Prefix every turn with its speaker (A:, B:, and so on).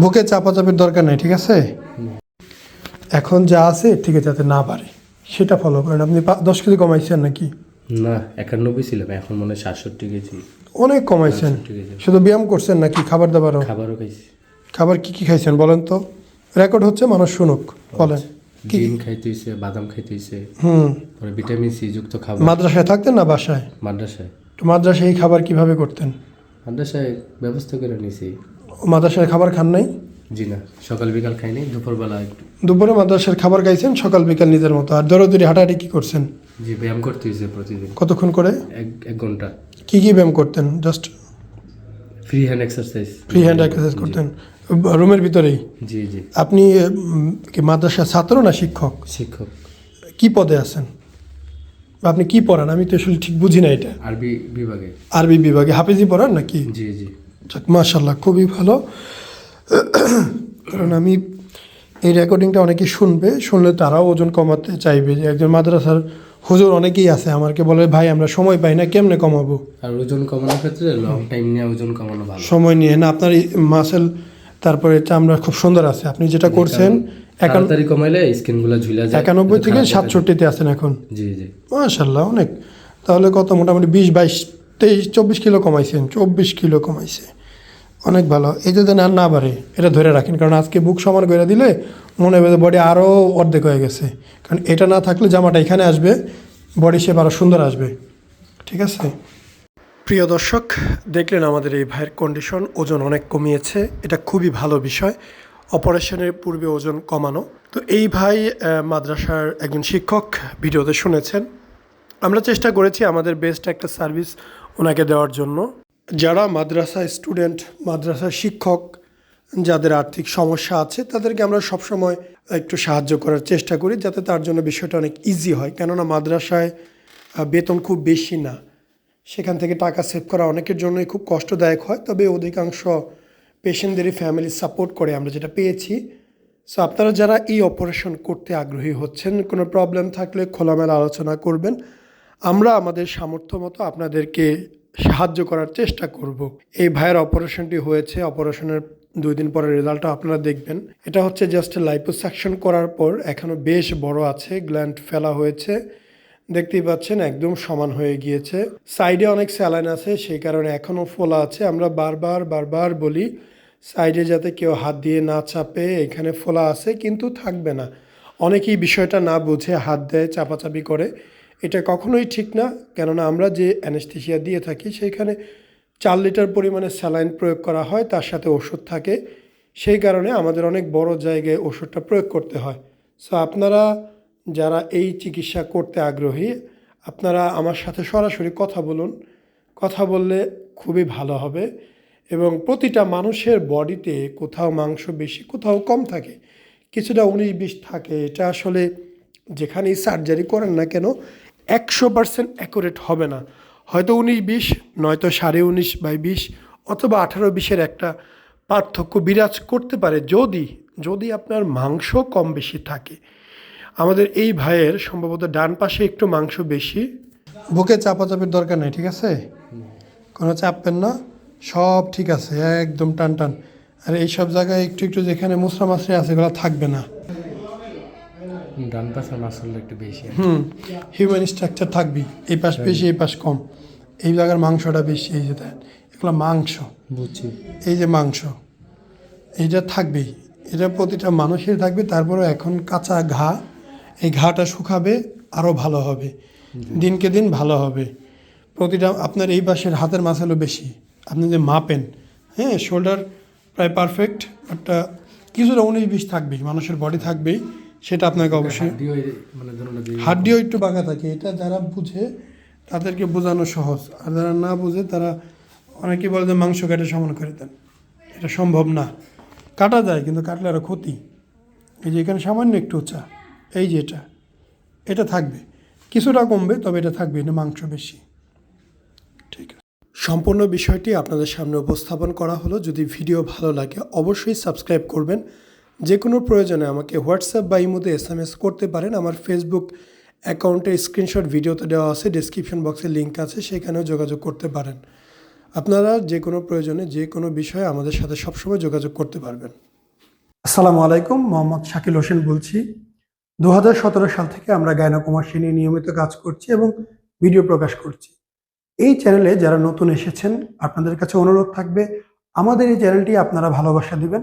A: বুকে চাপাচাপির দরকার নেই ঠিক আছে? এখন যা আছে ঠিক আছে যাতে না পারে সেটা ফলো করেন। আপনি দশ কেজি কমাইছেন নাকি?
B: না একানব্বই ছিলাম এখন মনে হয় সাতষট্টি কেজি।
A: অনেক কমাইছেন। শুধু ব্যায়াম করছেন নাকি খাবার দাবারও?
B: খাবারও খাইছি।
A: খাবার কি কি খাইছেন বলেন তো? রেকর্ড হচ্ছে মানুষ শুনুক বলেন।
B: ডিম খাইতে বাদাম খাইতে হয়েছে
A: হুম।
B: পরে ভিটামিন সি যুক্ত খাবার।
A: মাদ্রাসায় থাকতেন না বাসায়?
B: মাদ্রাসায়।
A: তো মাদ্রাসায় এই খাবার কীভাবে করতেন?
B: মাদ্রাসায় ব্যবস্থা করে নিয়েছি
A: ও মাদ্রাসায় খাবার খান নাই?
B: জি না সকাল বিকাল খাইনি দুপুরবেলা একটু।
A: দুপুরে মাদ্রাসার খাবার খাইছেন সকাল বিকাল নিজের মতো। আর দৌড়াদৌড়ি হাঁটাহাঁটি কি করছেন?
B: জি ব্যায়াম করতে হয়েছে প্রতিদিন।
A: কতক্ষণ করে?
B: এক এক ঘণ্টা।
A: কি কি ব্যায়াম করতেন? Just
B: free hand exercise
A: free hand exercise করতেন রুমের ভিতরেই?
B: জি জি।
A: আপনি কি মাদ্রাসার ছাত্র না শিক্ষক?
B: শিক্ষক।
A: কি পদে আছেন? আপনি কি পড়ান? আমি তো আসলে ঠিক বুঝি না এটা।
B: আরবি বিভাগে।
A: আরবি বিভাগে। হাফিজি পড়ান নাকি?
B: জি জি।
A: যাক মাশাল্লাহ খুবই ভালো। কারণ আমি এই রেকর্ডিংটা অনেকেই শুনবে শুনলে তারাও ওজন কমাতে চাইবে। যে একজন মাদ্রাসার হুজুর অনেকেই আছে আমাকে বলে ভাই আমরা সময় পাই না কেমনে কমাবো?
B: আর ওজন কমানোর ক্ষেত্রে লং টাইম নিয়ে ওজন কমানো ভালো।
A: সময় নিয়ে। না আপনার মাসেল তারপরে চামড়া খুব সুন্দর আছে। আপনি যেটা করছেন একান
B: তাড়াতাড়ি কমাইলে স্কিনগুলা ঝুলে যায়।
A: একানব্বই থেকে। সাতষট্টিতে আছেন এখন।
B: জি জি।
A: মাশাল্লাহ অনেক। তাহলে কত? মোটামুটি বিশ বাইশ তেইশ চব্বিশ কিলো কমাইছেন চব্বিশ কিলো কমাইছে। অনেক ভালো। এই যদি আর না বাড়ে এটা ধরে রাখেন। কারণ আজকে বুক সমান করে দিলে মনে হবে বডি আরও অর্ধেক হয়ে গেছে। কারণ এটা না থাকলে জামাটা এখানে আসবে বডি শেপ আরও সুন্দর আসবে। ঠিক আছে? প্রিয় দর্শক, দেখলেন আমাদের এই ভাইয়ের কন্ডিশন ওজন অনেক কমিয়েছে। এটা খুবই ভালো বিষয়। অপারেশনের পূর্বে ওজন কমানো। তো এই ভাই মাদ্রাসার একজন শিক্ষক ভিডিওতে শুনেছেন। আমরা চেষ্টা করেছি আমাদের বেস্ট একটা সার্ভিস ওনাকে দেওয়ার জন্য। যারা মাদ্রাসা স্টুডেন্ট, মাদ্রাসা শিক্ষক, যাদের আর্থিক সমস্যা আছে, তাদেরকে আমরা সবসময় একটু সাহায্য করার চেষ্টা করি যাতে তার জন্য বিষয়টা অনেক ইজি হয়। কেননা মাদ্রাসায় বেতন খুব বেশি না। সেখান থেকে টাকা সেভ করা অনেকের জন্যই খুব কষ্টদায়ক হয়, তবে অধিকাংশ পেশেন্টদেরই ফ্যামিলি সাপোর্ট করে আমরা যেটা পেয়েছি। সো আপনারা যারা এই অপারেশন করতে আগ্রহী হচ্ছেন, কোনো প্রবলেম থাকলে খোলামেলা আলোচনা করবেন। আমরা আমাদের সামর্থ্য মতো আপনাদেরকে সাহায্য করার চেষ্টা করব। এই ভাইয়ের অপারেশনটি হয়েছে। অপারেশনের দুই দিন পরে রেজাল্টটা আপনারা দেখবেন। এটা হচ্ছে জাস্ট লাইপোসাকশন করার পর এখনও বেশ বড় আছে, গ্ল্যান্ড ফেলা হয়েছে। দেখতেই পাচ্ছেন একদম সমান হয়ে গিয়েছে। সাইডে অনেক স্যালাইন আছে, সেই কারণে এখনও ফোলা আছে। আমরা বারবার বারবার বলি, সাইডে যাতে কেউ হাত দিয়ে না চাপে, এখানে ফোলা আছে, কিন্তু থাকবে না। অনেকেই বিষয়টা না বুঝে হাত দেয়, চাপাচাপি করে। এটা কখনোই ঠিক না, কেননা আমরা যে অ্যানেস্থেশিয়া দিয়ে থাকি সেইখানে চার লিটার পরিমাণে স্যালাইন প্রয়োগ করা হয়, তার সাথে ওষুধ থাকে। সেই কারণে আমাদের অনেক বড় জায়গায় ওষুধটা প্রয়োগ করতে হয়। সো আপনারা যারা এই চিকিৎসা করতে আগ্রহী, আপনারা আমার সাথে সরাসরি কথা বলুন। কথা বললে খুবই ভালো হবে এবং প্রতিটা মানুষের বডিতে কোথাও মাংস বেশি, কোথাও কম থাকে। কিছুটা উনিশ বিশ থাকে। এটা আসলে যেখানেই সার্জারি করেন না কেন একশো পার্সেন্ট অ্যাকুরেট হবে না। হয়তো উনিশ বিশ, নয়তো সাড়ে উনিশ বাই বিশ, অথবা আঠারো বিশের একটা পার্থক্য বিরাজ করতে পারে যদি যদি আপনার মাংস কম বেশি থাকে। আমাদের এই ভাইয়ের সম্ভবত ডান পাশে একটু মাংস বেশি। বুকে চাপাচাপির দরকার নেই, ঠিক আছে? কোনো চাপবেন না, সব ঠিক আছে, একদম টান টান। আর এই সব জায়গায় একটু একটু যেখানে মুসরা মাসরি আছে, এগুলো থাকবে না।
B: ডান পাশের একটু বেশি
A: হুম হিউম্যান স্ট্রাকচার থাকবি। এই পাশ বেশি এই পাশ কম। এই জায়গার মাংসটা বেশি এই যে দেন এগুলো মাংস।
B: বুঝছি।
A: এই যে মাংস এইটা থাকবেই এটা প্রতিটা মানুষের থাকবে তারপরে এখন কাঁচা ঘা এই ঘাটা শুকাবে আরও ভালো হবে। দিনকে দিন ভালো হবে। প্রতিটা আপনার এই পাশের হাতের মাসালও বেশি। আপনি যে মাপেন হ্যাঁ শোল্ডার প্রায় পারফেক্ট একটা কিছুটা উনিশ বিশ থাকবেই মানুষের বডি থাকবেই। সেটা আপনাকে অবশ্যই
B: হাড্ডিও মানে
A: হাড্ডিও একটু বাঁকা থাকে। এটা যারা বুঝে তাদেরকে বোঝানো সহজ। আর যারা না বুঝে তারা অনেকে বলে যে মাংস কেটে সমান করে দেন। এটা সম্ভব না। কাটা যায় কিন্তু কাটলে আরও ক্ষতি। এই যে এখানে সামান্য একটু উঁচা এই যে এটা। এটা থাকবে। কিছুটা কমবে তবে এটা থাকবে এটা মাংস বেশি। ঠিক আছে। সম্পূর্ণ বিষয়টি আপনাদের সামনে উপস্থাপন করা হলো। যদি ভিডিও ভালো লাগে অবশ্যই সাবস্ক্রাইব করবেন। যে কোনো প্রয়োজনে আমাকে হোয়াটসঅ্যাপ বা ইমোতে এস এম এস করতে পারেন। আমার ফেসবুক অ্যাকাউন্টে স্ক্রিনশট ভিডিওতে দেওয়া আছে ডিসক্রিপশন বক্সে লিঙ্ক আছে, সেখানেও যোগাযোগ করতে পারেন। আপনারা যে কোনো প্রয়োজনে যে কোনো বিষয়ে আমাদের সাথে সবসময় যোগাযোগ করতে পারবেন। আসসালামু আলাইকুম, মোহাম্মদ শাকিল হোসেন বলছি। দু হাজার সতেরো সাল থেকে আমরা গায়নাকুমার্সী নিয়ে নিয়মিত কাজ করছি এবং ভিডিও প্রকাশ করছি। এই চ্যানেলে যারা নতুন এসেছেন, আপনাদের কাছে অনুরোধ থাকবে, আমাদের এই চ্যানেলটি আপনারা ভালোবাসা দিবেন।